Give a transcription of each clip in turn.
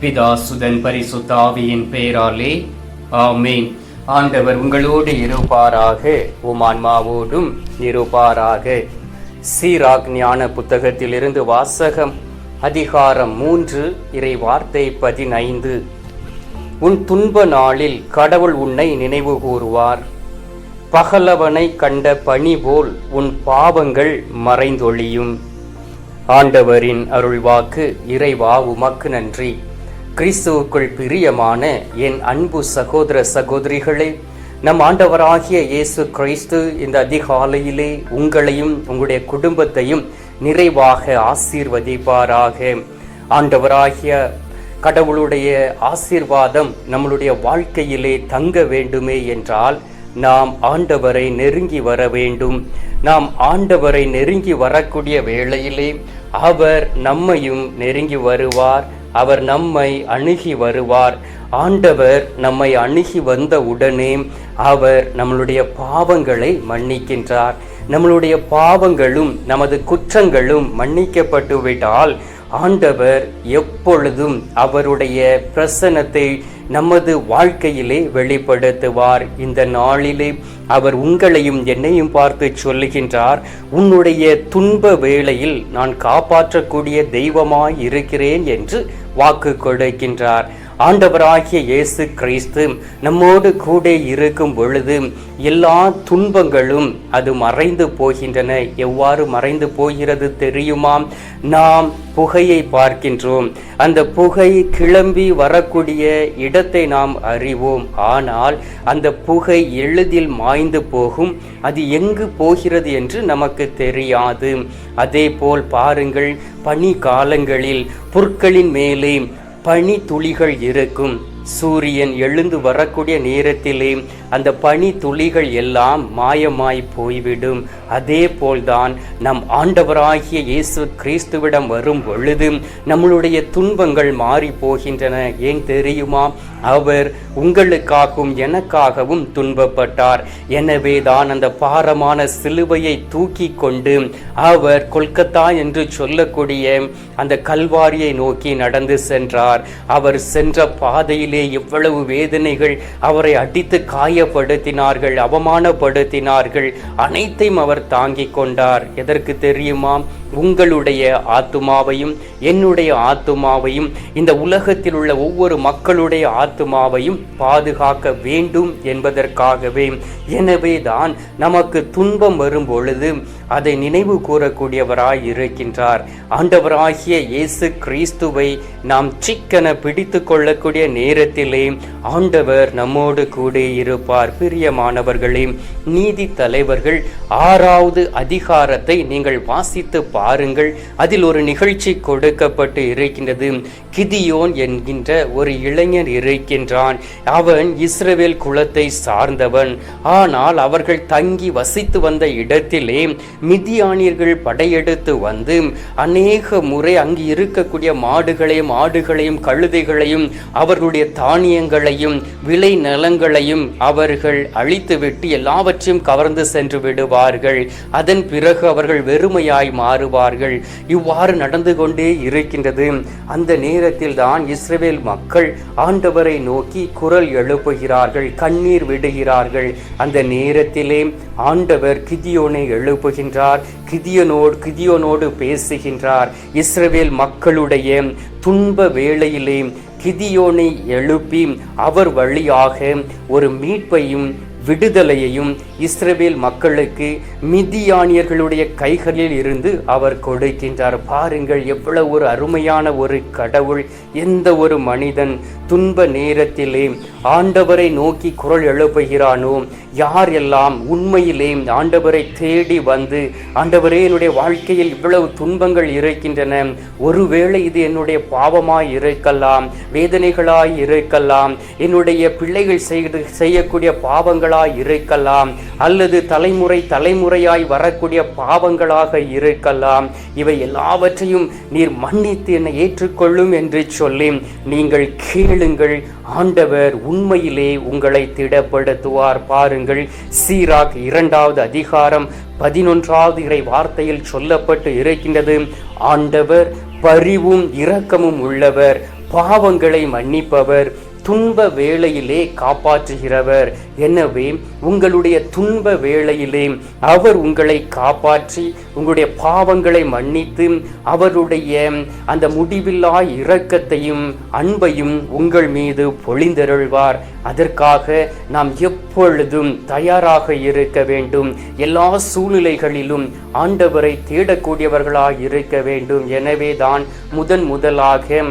பிதா சுதன் பரிசுத்த ஆவியின் பெயராலே ஆமேன். ஆண்டவர் உங்களோடு இருப்பாராக உமான்மாவோடும் இருப்பாராக. சீராக் ஞான புத்தகத்திலிருந்து வாசகம் அதிகாரம் மூன்று இறை வார்த்தை பதினைந்து. உன் துன்ப நாளில் கடவுள் உன்னை நினைவு கூறுவார். பகலவனை கண்ட பணி போல் உன் பாவங்கள் மறைந்தொழியும். ஆண்டவரின் அருள்வாக்கு இறைவா உமக்கு நன்றி. கிறிஸ்துவுக்குள் பிரியமான என் அன்பு சகோதர சகோதரிகளே நம் ஆண்டவராகிய இயேசு கிறிஸ்து இந்த அதிகாலையிலே உங்களையும் உங்களுடைய குடும்பத்தையும் நிறைவாக ஆசீர்வதிப்பாராக. ஆண்டவராகிய கடவுளுடைய ஆசீர்வாதம் நம்மளுடைய வாழ்க்கையிலே தங்க வேண்டுமே என்றால் நாம் ஆண்டவரை நெருங்கி வர வேண்டும். நாம் ஆண்டவரை நெருங்கி வரக்கூடிய வேளையிலே அவர் நம்மையும் நெருங்கி வருவார். அவர் நம்மை அணுகி வருவார். ஆண்டவர் நம்மை அணுகி வந்த உடனே அவர் நம்மளுடைய பாவங்களை மன்னிக்கின்றார். நம்மளுடைய பாவங்களும் நமது குற்றங்களும் மன்னிக்கப்பட்டுவிட்டால் ஆண்டவர் எப்பொழுதும் அவருடைய பிரசனத்தை நமது வாழ்க்கையிலே வெளிப்படுத்துவார். இந்த நாளிலே அவர் உங்களையும் என்னையும் பார்த்து சொல்லுகின்றார் உன்னுடைய துன்ப வேளையில் நான் காப்பாற்றக்கூடிய தெய்வமாய் இருக்கிறேன் என்று வாக்கு கொடுக்கின்றார். ஆண்டவராகிய இயேசு கிறிஸ்து நம்மோடு கூட இருக்கும் பொழுது எல்லா துன்பங்களும் அது மறைந்து போகின்றன. எவ்வாறு மறைந்து போகிறது தெரியுமா? நாம் புகையை பார்க்கின்றோம். அந்த புகை கிளம்பி வரக்கூடிய இடத்தை நாம் அறிவோம். ஆனால் அந்த புகை எளிதில் மாய்ந்து போகும். அது எங்கு போகிறது என்று நமக்கு தெரியாது. அதே போல் பாருங்கள் பனி காலங்களில் புற்களின் மேலே பனி துளிகள் இருக்கும். சூரியன் எழுந்து வரக்கூடிய நேரத்திலே அந்த பனி துளிகள் எல்லாம் மாயமாய் போய்விடும். அதே போல்தான் நம் ஆண்டவராகிய இயேசு கிறிஸ்துவிடம் வரும் பொழுது நம்மளுடைய துன்பங்கள் மாறி போகின்றன. ஏன் தெரியுமா? அவர் உங்களுக்காகவும் எனக்காகவும் துன்பப்பட்டார். எனவே தான் அந்த பாரமான சிலுவையை தூக்கி கொண்டு அவர் கொல்கத்தா என்று சொல்லக்கூடிய அந்த கல்வாரியை நோக்கி நடந்து சென்றார். அவர் சென்ற பாதையிலே எவ்வளவு வேதனைகள் அவரை அடித்து காயப்படுத்தினார்கள் அவமானப்படுத்தினார்கள். அனைத்தையும் அவர் தாங்கிக் கொண்டார். எதற்கு தெரியுமா? உங்களுடைய ஆத்துமாவையும் என்னுடைய ஆத்துமாவையும் இந்த உலகத்தில் உள்ள ஒவ்வொரு மக்களுடைய ஆத்துமாவையும் பாதுகாக்க வேண்டும் என்பதற்காகவே. எனவே தான் நமக்கு துன்பம் வரும் பொழுது அதை நினைவு கூறக்கூடியவராய் இருக்கின்றார். ஆண்டவராகிய இயேசு கிறிஸ்துவை நாம் சிக்கன பிடித்து கொள்ளக்கூடிய நேர நேரத்திலே ஆண்டவர் நம்மோடு கூட இருப்பார். பிரியமானவர்களே நீதி தலைவர்கள் ஆறாவது அதிகாரத்தை நீங்கள் வாசித்து பாருங்கள். அதில் ஒரு நிகழ்ச்சி கொடுக்கப்பட்டு இருக்கின்றது. கிதியோன் என்கின்ற ஒரு இளைஞர் இருக்கின்றான். அவன் இஸ்ரவேல் குலத்தை சார்ந்தவன். ஆனால் அவர்கள் தங்கி வசித்து வந்த இடத்திலே மிதியானியர்கள் படையெடுத்து வந்து அநேக முறை அங்கு இருக்கக்கூடிய மாடுகளையும் ஆடுகளையும் கழுதைகளையும் அவர்களுடைய தானியங்களையும் விளை நலங்களையும் அவர்கள் அழித்துவிட்டு எல்லாவற்றையும் கவர்ந்து சென்று விடுவார்கள். அதன் பிறகு அவர்கள் வெறுமையாய் மாறுவார்கள். இவ்வாறு நடந்து கொண்டே இருக்கின்றது. அந்த நேர நேரத்தில்தான் இஸ்ரேல் மக்கள் ஆண்டவரை நோக்கி குரல் எழுப்புகிறார்கள் கண்ணீர் விடுகிறார்கள். அந்த நேரத்திலே ஆண்டவர் கிதியோனை எழுப்புகின்றார் கிதியனோடு கிதியோனோடு பேசுகின்றார். இஸ்ரேல் மக்களுடைய துன்ப வேளையிலே கிதியோனை எழுப்பி அவர் வழியாக ஒரு மீட்பையும் விடுதலையையும் இஸ்ரேல் மக்களுக்கு மிதியானியர்களுடைய கைகளில் இருந்து அவர் கொடுக்கின்றார். பாருங்கள் எவ்வளவு ஒரு அருமையான ஒரு கடவுள் எந்த ஒரு மனிதன் துன்ப நேரத்திலே ஆண்டவரை நோக்கி குரல் எழுப்புகிறானோ யார் எல்லாம் உண்மையிலே ஆண்டவரை தேடி வந்து ஆண்டவரே என்னுடைய வாழ்க்கையில் இவ்வளவு துன்பங்கள் இருக்கின்றன ஒருவேளை இது என்னுடைய பாவமாய் இருக்கலாம் வேதனைகளாய் இருக்கலாம் என்னுடைய பிள்ளைகள் செய்து செய்யக்கூடிய பாவங்களாய் இருக்கலாம் அல்லது தலைமுறை தலைமுறையாய் வரக்கூடிய பாவங்களாக இருக்கலாம். இவை எல்லாவற்றையும் நீர் மன்னித்து என்னை ஏற்றுக்கொள்ளும் என்று சொல்லி நீங்கள் கேளுங்கள். ஆண்டவர் உண்மையிலே உங்களை திடப்படுத்துவார். பாருங்கள் சீராக் இரண்டாவது அதிகாரம் பதினொன்றாவது இறை வார்த்தையில் சொல்லப்பட்டு இருக்கின்றது. ஆண்டவர் பரிவும் இரக்கமும் உள்ளவர் பாவங்களை மன்னிப்பவர் துன்ப வேளையிலே காப்பாற்றுகிறவர். எனவே உங்களுடைய துன்ப வேளையிலே அவர் உங்களை காப்பாற்றி உங்களுடைய பாவங்களை மன்னித்து அவருடைய அந்த முடிவில்லா இரக்கத்தையும் அன்பையும் உங்கள் மீது பொழிந்தருள்வார். அதற்காக நாம் எப்பொழுதும் தயாராக இருக்க வேண்டும். எல்லா சூழ்நிலைகளிலும் ஆண்டவரை தேடக்கூடியவர்களாக இருக்க வேண்டும். எனவே தான் முதன் முதலாக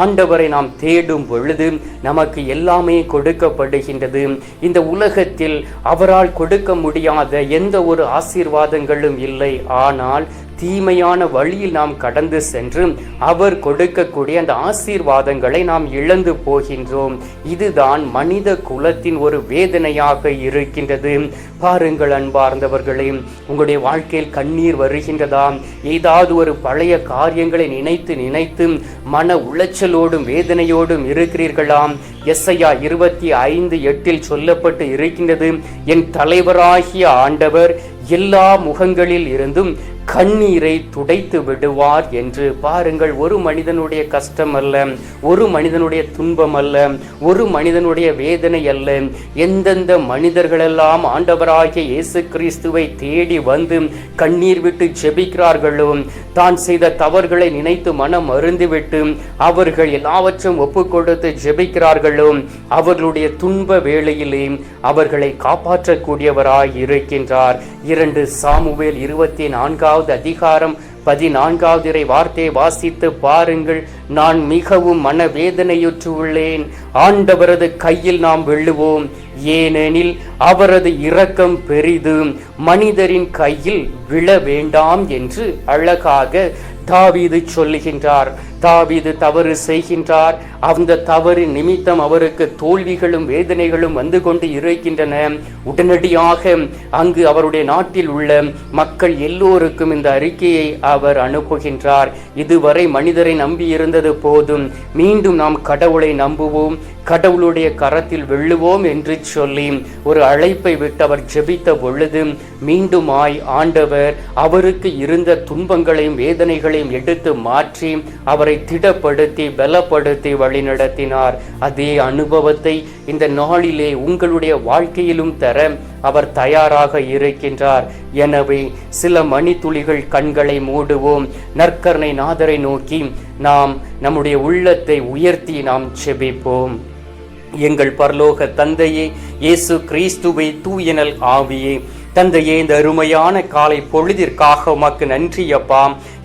ஆண்டவரை நாம் தேடும் பொழுது நமக்கு எல்லாமே கொடுக்கப்படுகின்றது. இந்த உலகத்தில் அவரால் கொடுக்க முடியாத எந்த ஒரு ஆசீர்வாதங்களும் இல்லை. ஆனால் தீமையான வழியில் நாம் கடந்து சென்று அவர் கொடுக்கக்கூடிய அந்த ஆசீர்வாதங்களை நாம் இழந்து போகின்றோம். இதுதான் மனித குலத்தின் ஒரு வேதனையாக இருக்கின்றது. பாருங்கள் அன்பார்ந்தவர்களே உங்களுடைய வாழ்க்கையில் கண்ணீர் வருகின்றதா? ஏதாவது ஒரு பழைய காரியங்களை நினைத்து நினைத்து மன உளைச்சலோடும் வேதனையோடும் இருக்கிறீர்களாம் எஸ்ஐயா இருபத்தி ஐந்து எட்டில் சொல்லப்பட்டு இருக்கின்றது என் தலைவராகிய ஆண்டவர் எல்லா முகங்களில் இருந்தும் கண்ணீரை துடைத்து விடுவார் என்று. பாருங்கள் ஒரு மனிதனுடைய கஷ்டம் அல்ல ஒரு மனிதனுடைய துன்பம் அல்ல ஒரு மனிதனுடைய வேதனை அல்ல. எந்தெந்த மனிதர்களெல்லாம் ஆண்டவராகிய இயேசு கிறிஸ்துவை தேடி வந்து கண்ணீர் விட்டு ஜெபிக்கிறார்களோ தான் செய்த தவறுகளை நினைத்து மனம் அருந்துவிட்டு அவர்கள் எல்லாவற்றும் ஒப்பு கொடுத்து ஜெபிக்கிறார்களோ அவர்களுடைய துன்ப வேளையிலே அவர்களை காப்பாற்றக்கூடியவராய் இருக்கின்றார். இரண்டு சாமுவேல் இருபத்தி நான்காம் நான்காவது அதிகாரம் பதினான்காவது இறை வார்த்தையை வாசித்து பாருங்கள். நான் மிகவும் மனவேதனையுற்று உள்ளேன். ஆண்டவரது கையில் நாம் வெல்லுவோம். ஏனெனில் அவரது இரக்கம் பெரிது மனிதரின் கையில் விழ வேண்டாம் என்று அழகாக தாவீது சொல்லுகின்றார். தாவீது தவறு செய்கின்றார். அந்த தவறு நிமித்தம் அவருக்கு தோல்விகளும் வேதனைகளும் வந்து கொண்டு இருக்கின்றன. உடனடியாக அங்கு அவருடைய நாட்டில் உள்ள மக்கள் எல்லோருக்கும் இந்த அறிக்கையை அவர் அனுப்புகின்றார். இதுவரை மனிதரை நம்பி இருந்தது போதும். மீண்டும் நாம் கடவுளை நம்புவோம். கடவுளுடைய கரத்தில் வெல்லுவோம் என்று சொல்லி ஒரு அழைப்பை விட்டு அவர் ஜெபித்த பொழுது மீண்டுமாய் ஆண்டவர் அவருக்கு இருந்த துன்பங்களையும் வேதனைகளையும் எடுத்து மாற்றி அவரை திடப்படுத்தி பலப்படுத்தி வழிநடத்தினார். அதே அனுபவத்தை இந்த நாளிலே உங்களுடைய வாழ்க்கையிலும் தர அவர் தயாராக இருக்கின்றார். எனவே சில மணித்துளிகள் கண்களை மூடுவோம். நற்கரணை நாதரை நோக்கி நாம் நம்முடைய உள்ளத்தை உயர்த்தி நாம் செபிப்போம். எங்கள் பரலோக தந்தையே இயேசு கிறிஸ்துவை தூயனல் ஆவியே தந்தையே இந்த அருமையான காலை பொழுதிற்காக உமக்கு நன்றி அப்பா.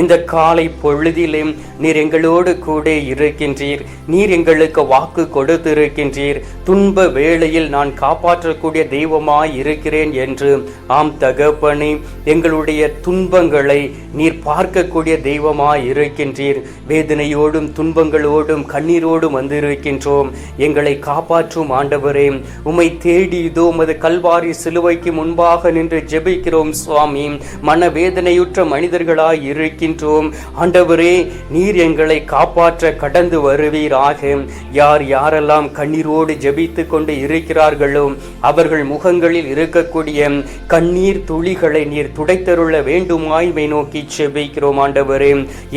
இந்த காலை பொழுதிலும் நீர் எங்களோடு கூட இருக்கின்றீர். நீர் எங்களுக்கு வாக்கு கொடுத்திருக்கின்றீர். துன்ப வேளையில் நான் காப்பாற்றக்கூடிய தெய்வமாய் இருக்கிறேன் என்று ஆம் தகப்பனே எங்களுடைய துன்பங்களை நீர் பார்க்கக்கூடிய தெய்வமாய் இருக்கின்றீர். வேதனையோடும் துன்பங்களோடும் கண்ணீரோடும் வந்திருக்கின்றோம். எங்களை காப்பாற்றும் ஆண்டவரே உம்மை தேடி இதோ உமது கல்வாரி சிலுவைக்கு முன்பாக நின்று ஜெபிக்கிறோம் சுவாமி. மனவேதனையுற்ற மனிதர்களாய் இருக்கின்றோம். ஆண்டவரே நீர் எங்களை காப்பாற்ற கடந்து வருவீராக. யார் யாரெல்லாம் கண்ணீரோடு ஜெபித்து கொண்டு இருக்கிறார்களோ அவர்கள் முகங்களில் இருக்கக்கூடிய கண்ணீர் துளிகளை நீர் துடைத்தருள வேண்டுமாய்மை நோக்கி செபிக்கிறோம் ஆண்டவரே.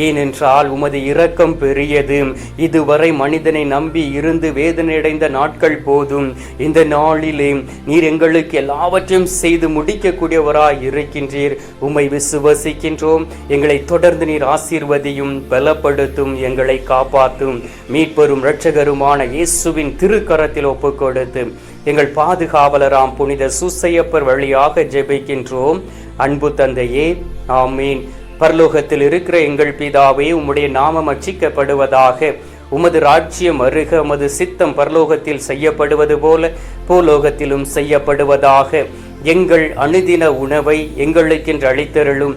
ஏனென்றால் உமது இரக்கம் பெரியது. இதுவரை மனிதனை நம்பி இருந்து வேதனையடைந்த நாட்கள் போதும். இந்த நாளிலே நீர் எங்களுக்கு எல்லாவற்றையும் செய்து முடி முடிக்கக்கூடியவராய் இருக்கின்றீர் உம்மை விசுவசிக்கின்றோம். எங்களை தொடர்ந்து நீர் ஆசீர்வதியும் பலப்படுத்தும் எங்களை காப்பாற்றும் மீட்பெரும் இரட்சகருமான இயேசுவின் திருக்கரத்தில் ஒப்புக் கொடுத்து எங்கள் பாதுகாவலராம் புனித சுசையப்பர் வழியாக ஜெபிக்கின்றோம். அன்பு தந்தையே ஆமீன். பரலோகத்தில் இருக்கிற எங்கள் பிதாவே உம்முடைய நாமம் அச்சிக்கப்படுவதாக உமது ராஜ்யம் அருக உமது சித்தம் பரலோகத்தில் செய்யப்படுவது போல பூலோகத்திலும் செய்யப்படுவதாக எங்கள் அனுதின உணவை எங்களுக்கென்று அளித்தருளும்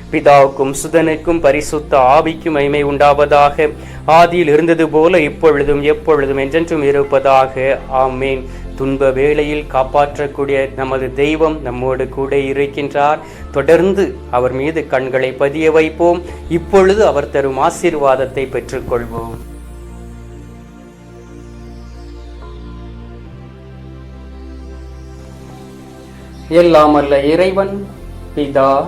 பிதாவுக்கும் சுதனுக்கும் பரிசுத்த ஆவிக்கும் மைமை உண்டாவதாக. ஆதியில் இருந்தது போல இப்பொழுதும் எப்பொழுதும் என்றென்றும் இருப்பதாக. ஆமேன். துன்ப வேளையில் காப்பாற்றக்கூடிய நமது தெய்வம் நம்மோடு கூட இருக்கின்றார். தொடர்ந்து அவர் மீது கண்களை பதிய வைப்போம். இப்பொழுது அவர் தரும் ஆசீர்வாதத்தை பெற்றுக்கொள்வோம். எல்லாம் அல்ல இறைவன் பிதா